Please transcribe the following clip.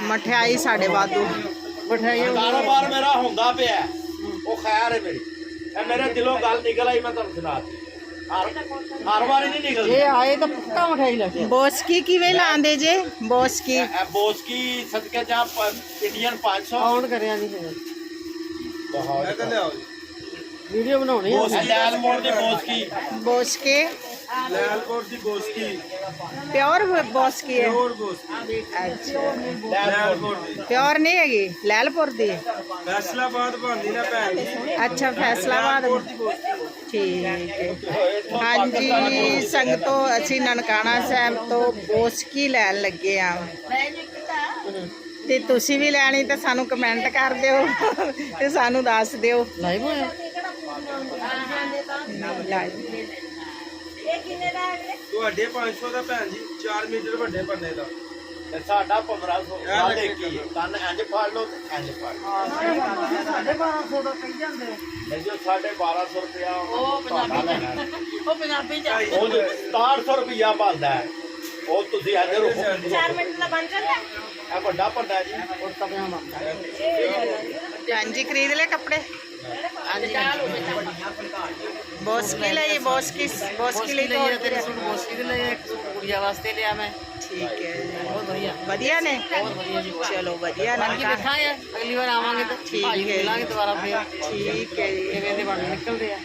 ਮਠਿਆਈ ਸਾਡੇ ਵਾਧੂ ਮਠਾਈਆਂ ਕਾਰੋਬਾਰ ਮੇਰਾ ਹੁੰਦਾ ਪਿਆ ਹੈ। ਉਹ ਖੈਰ ਹੈ ਮੇਰੀ ਇਹ ਮੇਰੇ ਦਿਲੋਂ ਗੱਲ ਨਿਕਲ ਆਈ ਮੈਂ ਤੁਹਾਨੂੰ ਸੁਣਾ ਦਿੱਤੀ। ਹਰ ਹਰ ਵਾਰੀ ਨਹੀਂ ਨਿਕਲਦੀ ਇਹ ਆਏ ਤਾਂ ਪੱਕਾ ਮਠਾਈ ਲੈ ਕੇ ਬੋਸਕੀ ਕਿਵੇਂ ਲਾਉਂਦੇ ਜੇ ਬੋਸਕੀ ਇਹ ਇਹ ਬੋਸਕੀ ਸਦਕੇ ਜਾਂ ਇੰਡੀਅਨ 500 ਆਉਣ ਕਰਿਆ ਨਹੀਂ ਹੈ ਬਹੁਤ ਵੀਡੀਓ ਬਣਾਉਣੀ ਆ ਇਹ ਲੈਲ ਮੋੜ ਦੀ ਬੋਸਕੀ ਬੋਸਕੇ ਲੈਲਪੁਰ ਦੀ ਗੋਸਕੀ ਪਿਓਰ ਬੋਸਕੀ ਹੈ ਹੋਰ ਗੋਸਕੀ ਅੱਛਾ ਲੈਲ ਮੋੜ ਲੈਲਪੁਰ ਦੀ ਪਿਓਰ ਨਹੀਂ ਹੈਗੀ ਲੈਲਪੁਰ ਦੀ ਫੈਸਲਾਬਾਦ ਬਣਦੀ ਨਾ ਭੈਣ ਜੀ ਅੱਛਾ ਫੈਸਲਾਬਾਦ ਠੀਕ ਹੈ ਹਾਂਜੀ ਸੰਗਤੋ ਅਸੀਂ ਨਨਕਾਣਾ ਸਾਹਿਬ ਤੋਂ ਬੋਸਕੀ ਲੈਣ ਲੱਗੇ ਆ ਤੇ ਤੁਸੀਂ ਵੀ ਲੈਣੀ ਤਾਂ ਸਾਨੂੰ ਕਮੈਂਟ ਕਰ ਦਿਓ ਤੇ ਸਾਨੂੰ ਦੱਸ ਦਿਓ ਲਾਈਵ ਹੋਇਆ ਤੁਹਾਡੇ 500 ਦਾ ਭੈਣ ਜੀ 4 ਮੀਟਰ ਵੱਡੇ ਪੰਨੇ ਦਾ। ਤੇ ਸਾਡਾ 1500 ਗੱਲ ਇੱਕ ਹੀ ਹੈ ਕੰਨ ਇੰਜ ਫੜ ਲਓ ਤੇ ਇੰਜ ਫੜ ਲਓ। ਸਾਡੇ 1200 ਦਾ ਕਹੀ ਜਾਂਦੇ। ਨਹੀਂ ਜੋ 1250 ਰੁਪਿਆ ਉਹ ਪੰਜਾਬੀ ਉਹ ਪੰਜਾਬੀ ਚ ਉਹ 6700 ਰੁਪਿਆ ਬਣਦਾ ਹੈ ਉਹ ਤੁਸੀਂ ਅੱਜ ਰੁਕੋ। 4 ਮਿੰਟ ਦਾ ਬਣ ਜਾਂਦਾ? ਇਹ ਵੱਡਾ ਪਰਦਾ ਜੀ। ਕੁੜਤਾ ਪਜਾਮਾ ਹਾਂਜੀ ਖਰੀਦ ਲੈ ਕੱਪੜੇ? ਬੋਸਕੀ ਲਈ ਬੋਸਕੀ ਬੋਸਕੀ ਲਈ ਲਈ ਤੇਰੇ ਤਾਂ ਸੂਟ ਮੋਸੀ ਦੇ ਲਈ ਇੱਕ ਸੂਟ ਕੁੜੀਆਂ ਵਾਸਤੇ ਲਿਆ ਮੈਂ ਠੀਕ ਹੈ ਜੀ। ਬਹੁਤ ਵਧੀਆ ਵਧੀਆ ਨੇ ਬਹੁਤ ਵਧੀਆ ਜੀ ਚਲੋ ਵਧੀਆ ਬਾਕੀ ਨਨਕਾ ਦੇਖਾਂਗੇ ਅਗਲੀ ਵਾਰ ਆਵਾਂਗੇ ਤਾਂ ਠੀਕ ਭਾਜੀ ਹੈ। ਮਿਲਾਂਗੇ ਦੁਬਾਰਾ ਫੇਰ ਠੀਕ ਹੈ ਜੀ ਕਿਵੇਂ ਦੇ ਬਣ ਨਿਕਲਦੇ ਆ